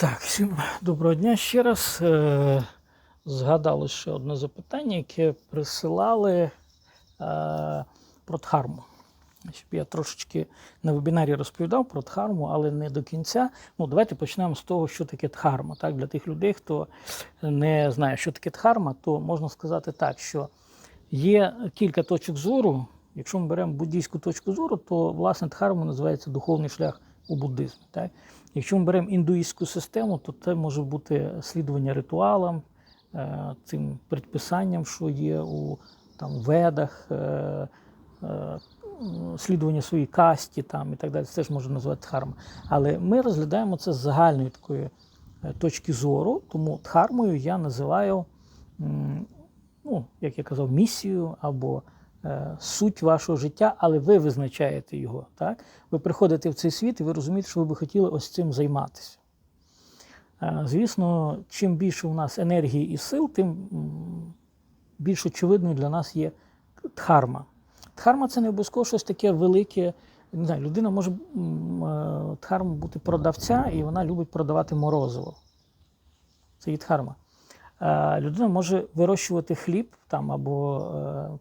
Так, всім доброго дня ще раз. Е, Згадали ще одне запитання, яке присилали е, про дхарму. Щоб я трошечки на вебінарі розповідав про дхарму, але не до кінця. Ну, давайте почнемо з того, що таке дхарма. Так? Для тих людей, хто не знає, що таке дхарма, то можна сказати так, що є кілька точок зору. Якщо ми беремо буддійську точку зору, то власне дхарма називається духовний шлях у буддизмі. Так? Якщо ми беремо індуїстську систему, то це може бути слідування ритуалам, е, цим предписанням, що є у там, ведах, е, е, слідування своїй касті там, і так далі. Це теж може називати дхарма. Але ми розглядаємо це з загальної такої точки зору, тому дхармою я називаю, ну, як я казав, місію або суть вашого життя, але ви визначаєте його. Так? Ви приходите в цей світ і ви розумієте, що ви би хотіли ось цим займатися. Е, Звісно, чим більше у нас енергії і сил, тим більш очевидною для нас є дхарма. Дхарма це не обов'язково щось таке велике. Не знаю, людина може е, дхарма бути продавця, і вона любить продавати морозиво. Це є дхарма. Е, Людина може вирощувати хліб там, або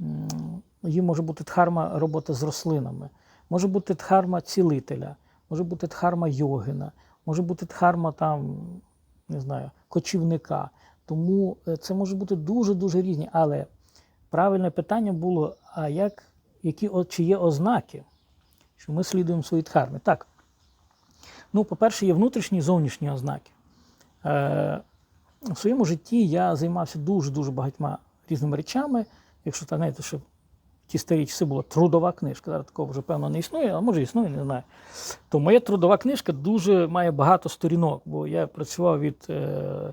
м, їй може бути дхарма робота з рослинами, може бути дхарма цілителя, може бути дхарма йогина, може бути дхарма там, не знаю, кочівника. Тому е, це може бути дуже-дуже різні. Але правильне питання було: а як, які, чи є ознаки, що ми слідуємо своїй дхармі? Так. Ну, по-перше, є внутрішні і зовнішні ознаки. Е, в своєму житті я займався дуже-дуже багатьма різними речами. Якщо так, знаєте, що ті старі часи була трудова книжка, зараз такого вже певно не існує, а може існує, не знаю. То моя трудова книжка дуже має багато сторінок, бо я працював від е,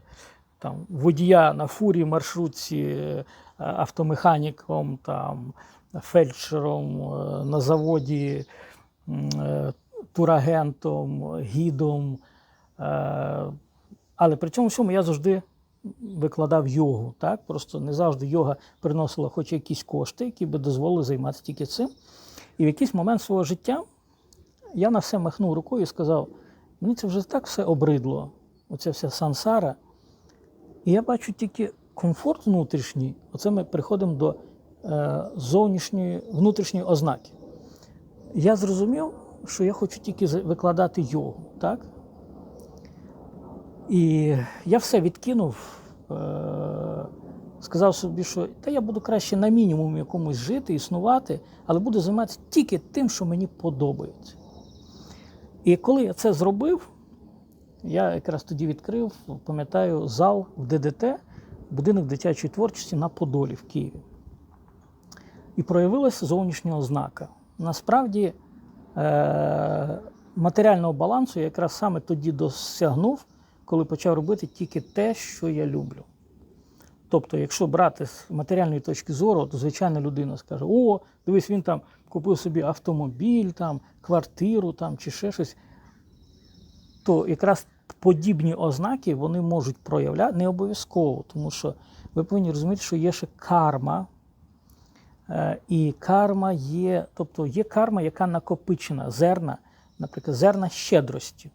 там, водія на фурі, маршрутці, е, автомеханіком, там, фельдшером е, на заводі, турагентом, гідом. Але при цьому всьому я завжди викладав йогу. Так? Просто не завжди йога приносила хоч якісь кошти, які би дозволили займатися тільки цим. І в якийсь момент свого життя я на все махнув рукою і сказав: мені це вже так все обридло, оця вся сансара. І я бачу тільки комфорт внутрішній. Оце ми приходимо до е, зовнішньої, внутрішньої ознаки. Я зрозумів, що я хочу тільки викладати йогу. Так? І я все відкинув, е, сказав собі, що та я буду краще на мінімумі якомусь жити, існувати, але буду займатися тільки тим, що мені подобається. І коли я це зробив, я якраз тоді відкрив, пам'ятаю, зал в ДДТ, будинок дитячої творчості на Подолі в Києві. І проявилася зовнішня ознака. Насправді е- матеріального балансу я якраз саме тоді досягнув, коли почав робити тільки те, що я люблю. Тобто, якщо брати з матеріальної точки зору, то звичайна людина скаже: О, дивись, він там купив собі автомобіль, там, квартиру там, чи ще щось. То якраз подібні ознаки вони можуть проявляти не обов'язково, тому що ви повинні розуміти, що є ще карма. Е, І карма є, тобто є карма, яка накопичена, зерна, наприклад, зерна щедрості.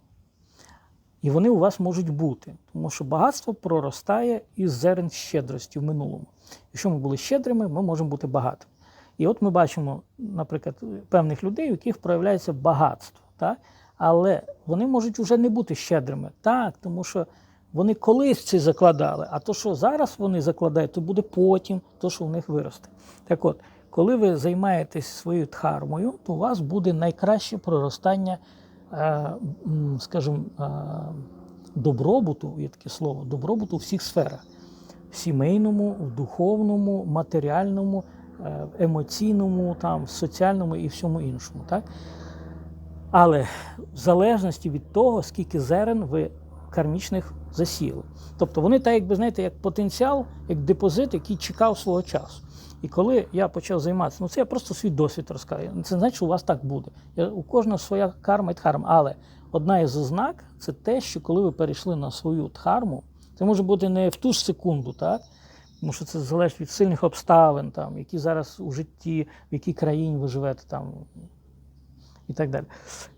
І вони у вас можуть бути, тому що багатство проростає із зерен щедрості в минулому. Якщо ми були щедрими, ми можемо бути багатими. І от ми бачимо, наприклад, певних людей, у яких проявляється багатство. Так? Але вони можуть вже не бути щедрими. Так, тому що вони колись це закладали, а то, що зараз вони закладають, то буде потім, то, що в них виросте. Так от, коли ви займаєтесь своєю дхармою, то у вас буде найкраще проростання, скажімо, е, добробуту, є таке слово, добробуту у всіх сферах: в сімейному, в духовному, матеріальному, е, емоційному, там, соціальному і всьому іншому. Так? Але в залежності від того, скільки зерен ви кармічних засіяли. Тобто вони так, якби знаєте, як потенціал, як депозит, який чекав свого часу. І коли я почав займатися, ну це я просто свій досвід розказую. Це не значить, що у вас так буде. У кожного своя карма і дхарма. Але одна із ознак це те, що коли ви перейшли на свою дхарму, це може бути не в ту ж секунду, так? Тому що це залежить від сильних обставин, там, які зараз у житті, в якій країні ви живете там, і так далі.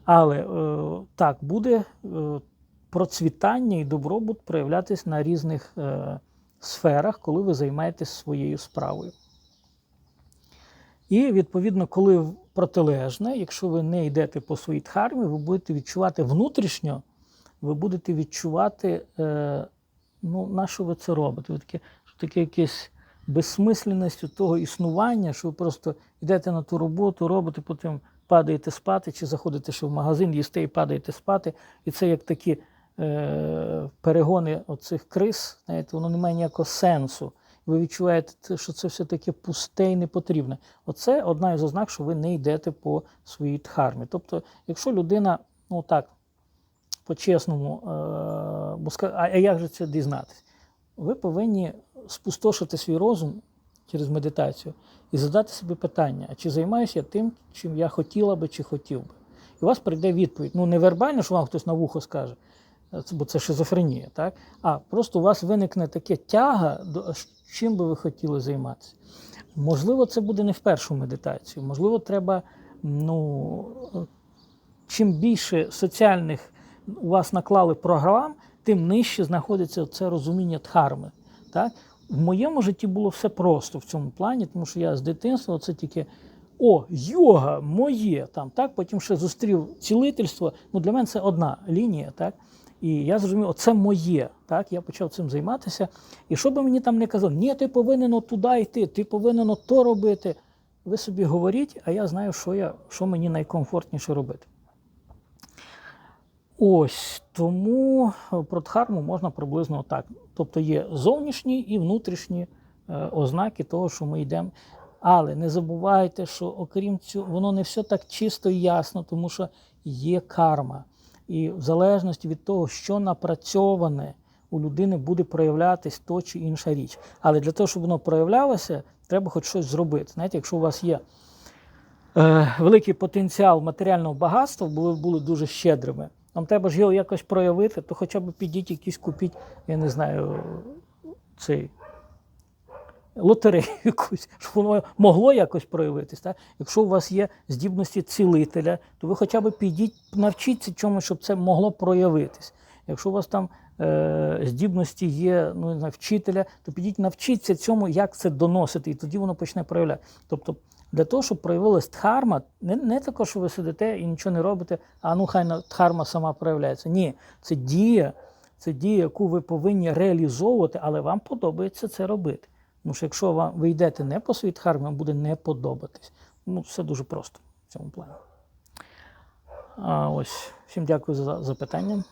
Але е, так, буде е, процвітання і добробут проявлятись на різних е, сферах, коли ви займаєтесь своєю справою. І відповідно, коли протилежне, якщо ви не йдете по своїй дхармі, ви будете відчувати внутрішньо, ви будете відчувати, е, ну, на що ви це робите? Ви таке, таке якесь безсмисленність у того існування, що ви просто йдете на ту роботу, робите, потім падаєте спати, чи заходите ще в магазин, їсте і падаєте спати. І це як такі перегони оцих криз, знаєте, воно не має ніякого сенсу. Ви відчуваєте, що це все таке пусте і непотрібне. Оце одна із ознак, що ви не йдете по своїй дхармі. Тобто, якщо людина, ну так, по-чесному, е, а як же це дізнатися? Ви повинні спустошити свій розум через медитацію і задати собі питання, а чи займаюся я тим, чим я хотіла би чи хотів би. І у вас прийде відповідь. Ну, не вербально, що вам хтось на вухо скаже, е, бо це шизофренія, так? а просто у вас виникне таке тяга, чим би ви хотіли займатися. Можливо, це буде не в першу медитацію. Можливо, треба, ну, чим більше соціальних у вас наклали програм, тим нижче знаходиться це розуміння дхарми. Так? В моєму житті було все просто в цьому плані, тому що я з дитинства це тільки о, йога, моє там, так? Потім ще зустрів цілительство. Ну, для мене це одна лінія, так? І я зрозумів, оце моє. Так? Я почав цим займатися. І що би мені там не казали, ні, ти повинен туди йти, ти повинен то робити. Ви собі говоріть, а я знаю, що, я, що мені найкомфортніше робити. Ось тому е, про дхарму можна приблизно так. Тобто є зовнішні і внутрішні е, ознаки того, що ми йдемо. Але не забувайте, що окрім цього, воно не все так чисто і ясно, тому що є карма. І в залежності від того, що напрацьоване, у людини буде проявлятись то чи інша річ. Але для того, щоб воно проявлялося, треба хоч щось зробити. Знаєте, якщо у вас є е, великий потенціал матеріального багатства, бо ви були дуже щедрими. Вам треба ж його якось проявити, то хоча б підіть якісь купіть, я не знаю, цей лотерею якусь, щоб воно могло якось проявитись. Так? Якщо у вас є здібності цілителя, то ви хоча б підіть, навчіться чомусь, щоб це могло проявитись. Якщо у вас там е, здібності є ну, знаю, вчителя, то підіть навчіться цьому, як це доносити, і тоді воно почне проявляти. Тобто, для того, щоб проявилась дхарма, не, не тако, що ви сидите і нічого не робите, а ну хай дхарма сама проявляється. Ні, це дія, це дія, яку ви повинні реалізовувати, але вам подобається це робити. Тому що якщо вам ви йдете не по світ дхармі, вам буде не подобатись. Ну, все дуже просто в цьому плані. А, ось, всім дякую за запитання.